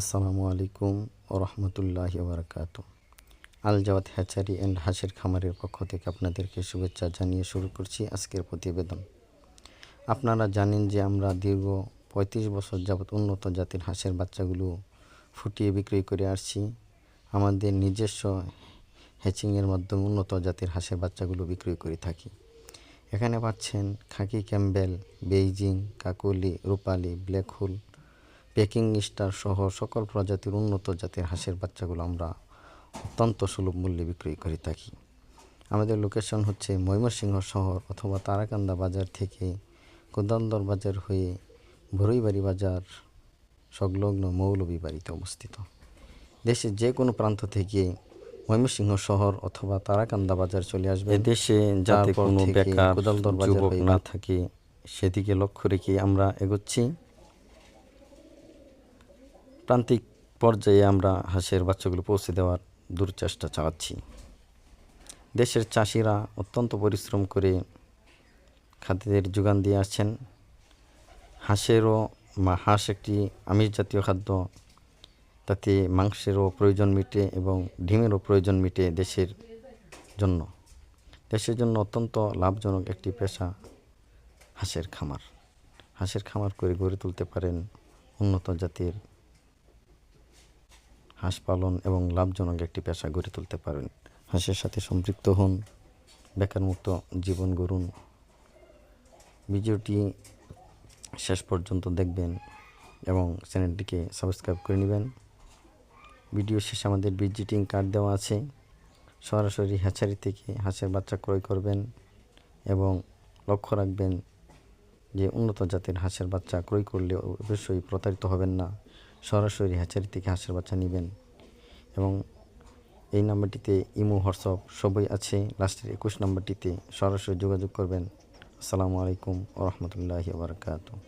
আসসালামু আলাইকুম ও রহমতুল্লাহ বারকাত আল Zawad hatchery and হাঁসের খামারের পক্ষ থেকে আপনাদেরকে শুভেচ্ছা জানিয়ে শুরু করছি আজকের প্রতিবেদন। আপনারা জানেন যে আমরা দীর্ঘ পঁয়ত্রিশ বছর যাবৎ উন্নত জাতের হাঁসের বাচ্চাগুলো ফুটিয়ে বিক্রি করে আসছি। আমাদের নিজস্ব হ্যাচিংয়ের মাধ্যমে উন্নত জাতের হাঁসের বাচ্চাগুলো বিক্রয় করে থাকি। এখানে পাচ্ছেন খাকি ক্যাম্বেল, বেইজিং, কাকলি, রূপালি, ব্ল্যাক হোল পেকিং স্টার সহ সকল প্রজাতির উন্নত জাতের হাঁসের বাচ্চাগুলো আমরা অত্যন্ত সুলভ মূল্যে বিক্রয় করে থাকি। আমাদের লোকেশন হচ্ছে ময়মনসিংহ শহর অথবা তারাকান্দা বাজার থেকে কোদালদর বাজার হয়ে ভরইবাড়ি বাজার সংলগ্ন মৌলভী বাড়িতে অবস্থিত। দেশের যে কোনো প্রান্ত থেকে ময়মনসিংহ শহর অথবা তারাকান্দা বাজার চলে আসবে দেশে যাতে কোনো বেকার কোদালদর যুবক না থাকে সেদিকে লক্ষ্য রেখে আমরা এগোচ্ছি। প্রান্তিক পর্যায়ে আমরা হাঁসের বাচ্চাগুলো পৌঁছে দেওয়ার দূরচেষ্টা চালাচ্ছি। দেশের চাষিরা অত্যন্ত পরিশ্রম করে খাদ্যের যোগান দিয়ে আসছেন। হাঁসেরও হাঁস একটি আমিষ জাতীয় খাদ্য। তাতে মাংসেরও প্রয়োজন মিটে এবং ডিমেরও প্রয়োজন মিটে দেশের জন্য। দেশের জন্য অত্যন্ত লাভজনক একটি পেশা হাঁসের খামার। হাঁসের খামার করে গড়ে তুলতে পারেন উন্নত জাতের হাঁস পালন এবং লাভজনক একটি পেশা গড়ে তুলতে পারেন। হাঁসের সাথে সম্পৃক্ত হন বেকারমুক্ত জীবন গড়ুন। ভিডিওটি শেষ পর্যন্ত দেখবেন এবং চ্যানেলটিকে সাবস্ক্রাইব করে নেবেন। ভিডিও শেষে আমাদের ভিজিটিং কার্ড দেওয়া আছে। সরাসরি হ্যাচারি থেকে হাঁসের বাচ্চা ক্রয় করবেন এবং লক্ষ্য রাখবেন যে উন্নত জাতের হাঁসের বাচ্চা ক্রয় করলে অবশ্যই প্রতারিত হবেন না। সরাসরি হ্যাচারি থেকে হাঁসের বাচ্চা নেবেন। এবং এই নাম্বারটিতে ইমো, হোয়াটসঅ্যাপ সবই আছে। লাস্টের একুশ নাম্বারটিতে সরাসরি যোগাযোগ করবেন। আসসালামু আলাইকুম ও রহমতুল্লাহি